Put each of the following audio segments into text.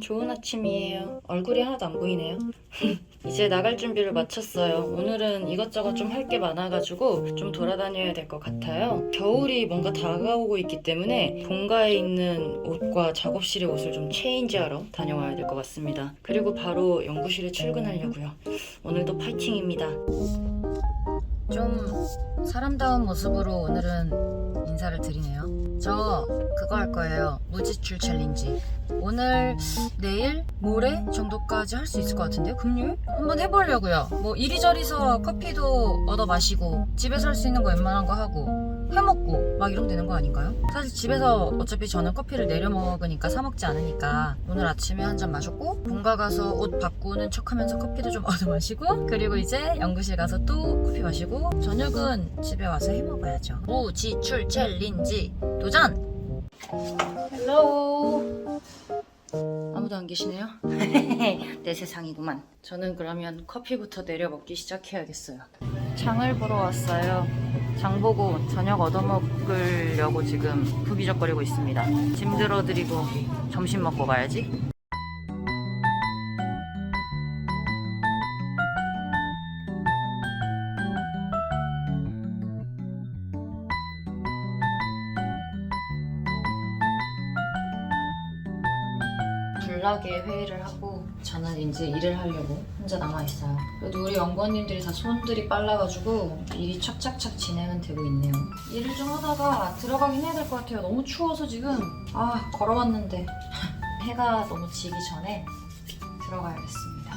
좋은 아침이에요. 얼굴이 하나도 안 보이네요. 이제 나갈 준비를 마쳤어요. 오늘은 이것저것 좀 할 게 많아가지고 좀 돌아다녀야 될 것 같아요. 겨울이 뭔가 다가오고 있기 때문에 본가에 있는 옷과 작업실의 옷을 좀 체인지하러 다녀와야 될 것 같습니다. 그리고 바로 연구실에 출근하려고요. 오늘도 파이팅입니다. 좀 사람다운 모습으로 오늘은 인사를 드리네요. 저 그거 할 거예요. 무지출 챌린지. 오늘, 내일, 모레 정도까지 할 수 있을 것 같은데요? 금요일? 한번 해보려고요. 뭐 이리저리서 커피도 얻어 마시고 집에서 할 수 있는 거 웬만한 거 하고 막 이러면 되는 거 아닌가요? 사실 집에서 어차피 저는 커피를 내려 먹으니까 사 먹지 않으니까 오늘 아침에 한 잔 마셨고 본가 가서 옷 바꾸는 척하면서 커피도 좀 얻어 마시고 그리고 이제 연구실 가서 또 커피 마시고 저녁은 집에 와서 해 먹어야죠. 무지출 챌린지 도전! 헬로우 아무도 안 계시네요. 내 세상이구만. 저는 그러면 커피부터 내려 먹기 시작해야겠어요. 장을 보러 왔어요. 장 보고 저녁 얻어먹으려고 지금 부기적거리고 있습니다. 짐 들어드리고 점심 먹고 가야지. 불나게 회의를 하고 저는 이제 일을 하려고 혼자 남아있어요. 그래도 우리 연구원님들이 다 손들이 빨라가지고 일이 착착착 진행은 되고 있네요. 일을 좀 하다가 들어가긴 해야 될 것 같아요. 너무 추워서 지금 아 걸어왔는데 해가 너무 지기 전에 들어가야겠습니다.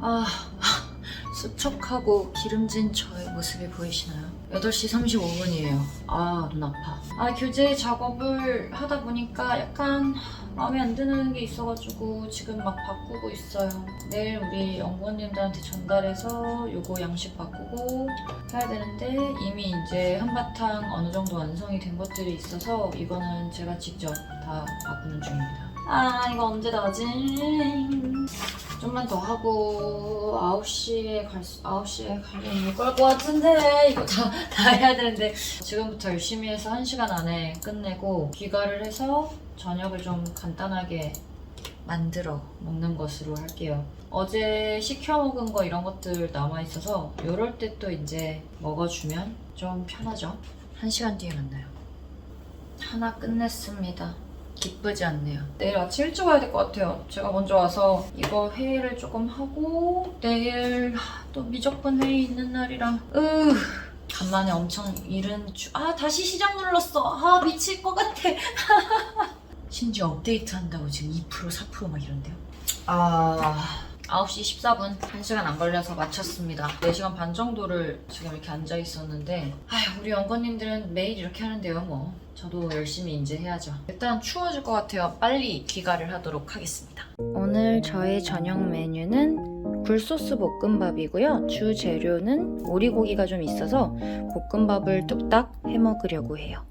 아 수척하고 기름진 저의 모습이 보이시나요? 8시 35분이에요. 아, 눈 아파. 아, 교재 작업을 하다 보니까 약간 마음에 안 드는 게 있어가지고 지금 막 바꾸고 있어요. 내일 우리 연구원님들한테 전달해서 요거 양식 바꾸고 해야 되는데 이미 이제 한바탕 어느 정도 완성이 된 것들이 있어서 이거는 제가 직접 다 바꾸는 중입니다. 아, 이거 언제 나지? 좀만 더 하고 9시에 갈 수, 9시에 가면 걸것 같은데 이거 다, 다 해야 되는데 지금부터 열심히 해서 1시간 안에 끝내고 귀가를 해서 저녁을 좀 간단하게 만들어 먹는 것으로 할게요. 어제 시켜 먹은 거 이런 것들 남아 있어서 이럴 때 또 이제 먹어주면 좀 편하죠. 1시간 뒤에 만나요. 하나 끝냈습니다. 기쁘지 않네요. 내일 아침 일찍 와야 될 것 같아요. 제가 먼저 와서 이거 회의를 조금 하고 내일 하, 또 미적분 회의 있는 날이라 으 간만에 엄청 이른 주... 아 다시 시작 눌렀어. 아 미칠 것 같아. 심지어 업데이트 한다고 지금 2% 4%막 이런데요. 아... 9시 14분 1시간 안 걸려서 마쳤습니다. 4시간 반 정도를 지금 이렇게 앉아 있었는데 아휴 우리 연구님들은 매일 이렇게 하는데요 뭐. 저도 열심히 이제 해야죠. 일단 추워질 것 같아요. 빨리 귀가를 하도록 하겠습니다. 오늘 저의 저녁 메뉴는 굴소스 볶음밥이고요. 주 재료는 오리고기가 좀 있어서 볶음밥을 뚝딱 해 먹으려고 해요.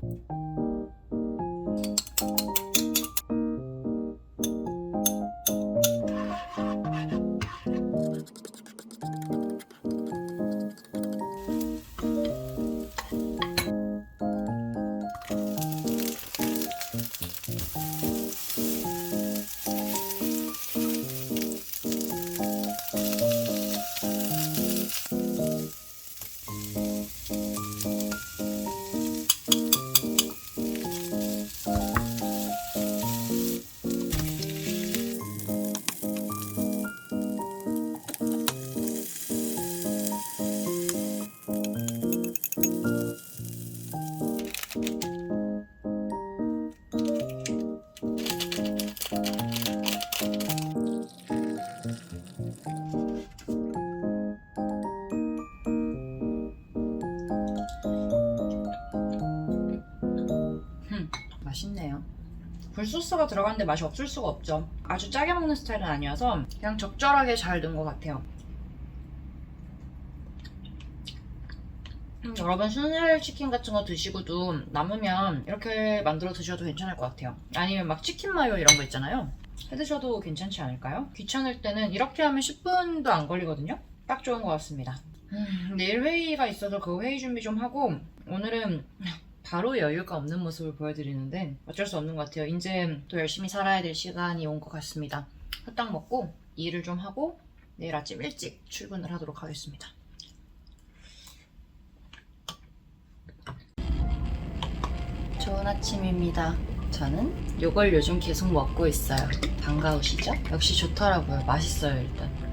굴소스가 들어갔는데 맛이 없을 수가 없죠. 아주 짜게 먹는 스타일은 아니어서 그냥 적절하게 잘 넣은 것 같아요. 음, 여러분 순살 치킨 같은 거 드시고도 남으면 이렇게 만들어 드셔도 괜찮을 것 같아요. 아니면 막 치킨 마요 이런 거 있잖아요. 해 드셔도 괜찮지 않을까요? 귀찮을 때는 이렇게 하면 10분도 안 걸리거든요. 딱 좋은 것 같습니다. 음, 내일 회의가 있어서 그 회의 준비 좀 하고 오늘은 바로 여유가 없는 모습을 보여드리는데 어쩔 수 없는 것 같아요. 이제 또 열심히 살아야 될 시간이 온 것 같습니다. 후딱 먹고 일을 좀 하고 내일 아침 일찍 출근을 하도록 하겠습니다. 좋은 아침입니다. 저는 이걸 요즘 계속 먹고 있어요. 반가우시죠? 역시 좋더라고요. 맛있어요, 일단.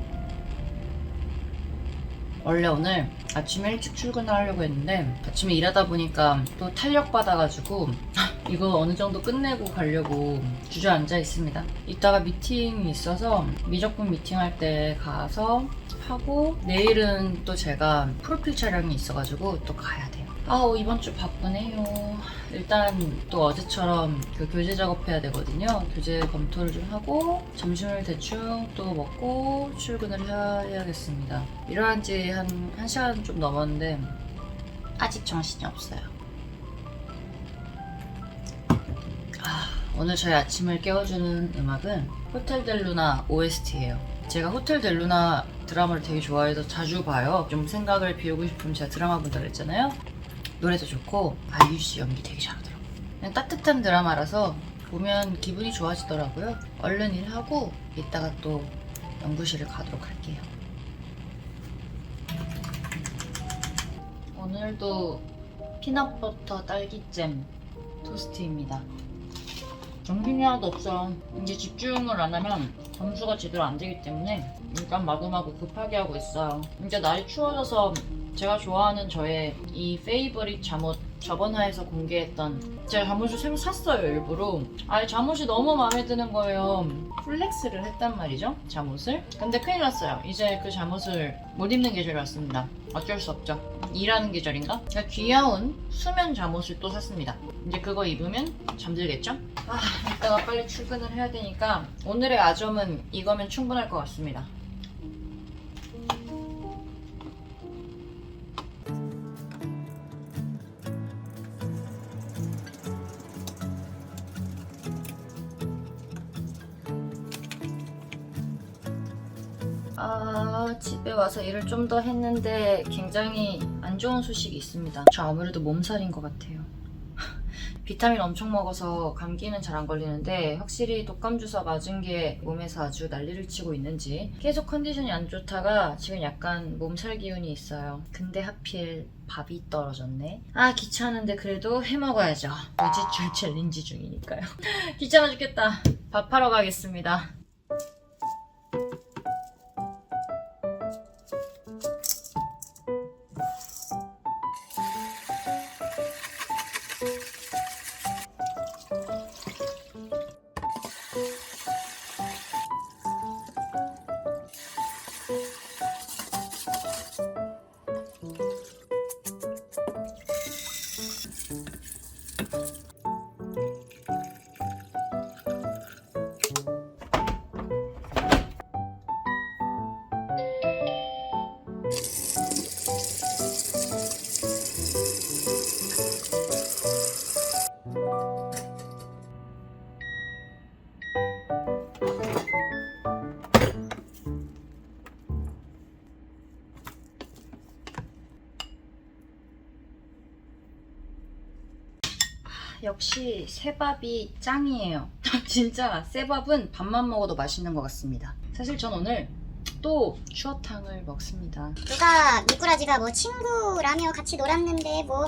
원래 오늘 아침에 일찍 출근을 하려고 했는데 아침에 일하다 보니까 또 탄력 받아가지고 이거 어느 정도 끝내고 가려고 주저앉아 있습니다. 이따가 미팅이 있어서 미적분 미팅할 때 가서 하고 내일은 또 제가 프로필 촬영이 있어가지고 또 가야 돼요. 아우 이번 주 바쁘네요. 일단 또 어제처럼 그 교재 작업해야 되거든요. 교재 검토를 좀 하고 점심을 대충 또 먹고 출근을 해야, 해야 겠습니다. 일어난 지 한 1시간 좀 넘었는데 아직 정신이 없어요. 아, 오늘 저희 아침을 깨워주는 음악은 호텔 델루나 OST예요. 제가 호텔 델루나 드라마를 되게 좋아해서 자주 봐요. 좀 생각을 비우고 싶으면 제가 드라마 본다고 했잖아요. 노래도 좋고 아이유 씨 연기 되게 잘하더라고요. 따뜻한 드라마라서 보면 기분이 좋아지더라고요. 얼른 일하고 이따가 또 연구실을 가도록 할게요. 오늘도 피넛버터 딸기잼 토스트입니다. 정신이 하나도 없어. 이제 집중을 안 하면 점수가 제대로 안 되기 때문에 일단 마구마구 급하게 하고 있어요. 이제 날이 추워져서 제가 좋아하는 저의 이 페이버릿 잠옷 저번 화에서 공개했던 제가 잠옷을 새로 샀어요 일부러. 아니 잠옷이 너무 마음에 드는 거예요. 플렉스를 했단 말이죠 잠옷을. 근데 큰일 났어요. 이제 그 잠옷을 못 입는 계절이 왔습니다. 어쩔 수 없죠. 일하는 계절인가? 제가 귀여운 수면 잠옷을 또 샀습니다. 이제 그거 입으면 잠들겠죠? 아 이따가 빨리 출근을 해야 되니까 오늘의 아점은 이거면 충분할 것 같습니다 아, 집에 와서 일을 좀 더 했는데 굉장히 안 좋은 소식이 있습니다. 저 아무래도 몸살인 것 같아요. 비타민 엄청 먹어서 감기는 잘 안 걸리는데 확실히 독감 주사 맞은 게 몸에서 아주 난리를 치고 있는지 계속 컨디션이 안 좋다가 지금 약간 몸살 기운이 있어요. 근데 하필 밥이 떨어졌네. 아 귀찮은데 그래도 해 먹어야죠. 무지출 챌린지 중이니까요. 귀찮아 죽겠다. 밥하러 가겠습니다. 역시 새밥이 짱이에요. 진짜 새밥은 밥만 먹어도 맛있는 것 같습니다. 사실 전 오늘 또 추어탕을 먹습니다. 누가 미꾸라지가 뭐 친구라며 같이 놀았는데 뭐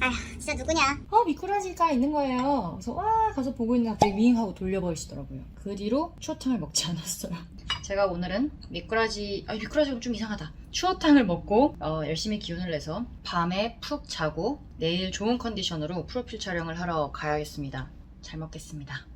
아휴 진짜 누구냐 어 미꾸라지가 있는 거예요. 그래서 와 가서 보고 있는데 갑자기 윙 하고 돌려버리시더라고요. 그 뒤로 추어탕을 먹지 않았어요. 제가 오늘은 미꾸라지 아 미꾸라지가 좀 이상하다. 추어탕을 먹고 어, 열심히 기운을 내서 밤에 푹 자고 내일 좋은 컨디션으로 프로필 촬영을 하러 가야겠습니다. 잘 먹겠습니다.